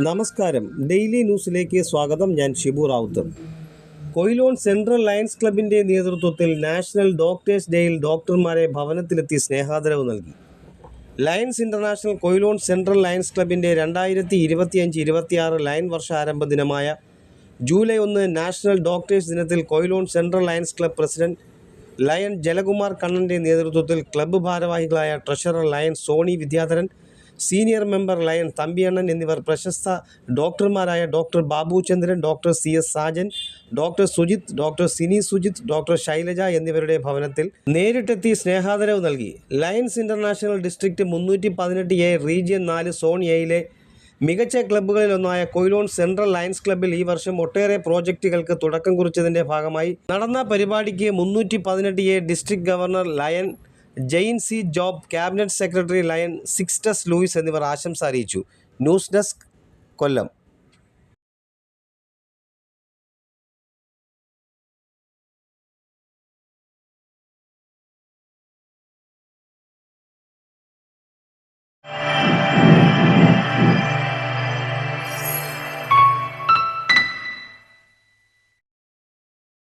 നമസ്കാരം. ഡെയിലി ന്യൂസിലേക്ക് സ്വാഗതം. ഞാൻ Shibu Ravuth. Quilon central Lions ക്ലബിന്റെ നേതൃത്വത്തിൽ നാഷണൽ ഡോക്ടേഴ്സ് ഡേയിൽ ഡോക്ടർമാരെ ഭവനത്തിലെത്തി സ്നേഹാദരവ് നൽകി. Lions International Quilon central Lions ക്ലബിന്റെ രണ്ടായിരത്തി ഇരുപത്തിയഞ്ച് ഇരുപത്തിയാറ് ലയൺ വർഷാരംഭ ദിനമായ ജൂലൈ ഒന്ന് നാഷണൽ ഡോക്ടേഴ്സ് ദിനത്തിൽ Quilon central Lions club president Lion Jalakumar കണ്ണന്റെ നേതൃത്വത്തിൽ ക്ലബ്ബ് ഭാരവാഹികളായ treasurer Lion Soni Vidyadharan senior member Lion Thampiyannan എന്നിവർ പ്രശസ്ത ഡോക്ടർമാരായ doctor Babuchandran doctor C S Sajan doctor Sujith doctor Sini Sujith doctor Shailaja എന്നിവരുടെ ഭവനത്തിൽ നേരിട്ടെത്തി സ്നേഹാദരവ് നൽകി. ലയൻസ് ഇന്റർനാഷണൽ ഡിസ്ട്രിക്റ്റ് മുന്നൂറ്റി പതിനെട്ട് എ റീജിയൻ നാല് സോൺ എയിലെ മികച്ച ക്ലബ്ബുകളിലൊന്നായ കൊയിലോൺ സെൻട്രൽ ലയൻസ് ക്ലബ്ബിൽ ഈ വർഷം ഒട്ടേറെ പ്രോജക്റ്റുകൾക്ക് തുടക്കം കുറിച്ചതിന്റെ ഭാഗമായി നടന്ന പരിപാടിക്ക് മുന്നൂറ്റി പതിനെട്ട് A district governor Lion Jain C Job cabinet secretary Lion Sixtus Louis എന്നിവർ ആശംസ അറിയിച്ചു. News desk Kollam.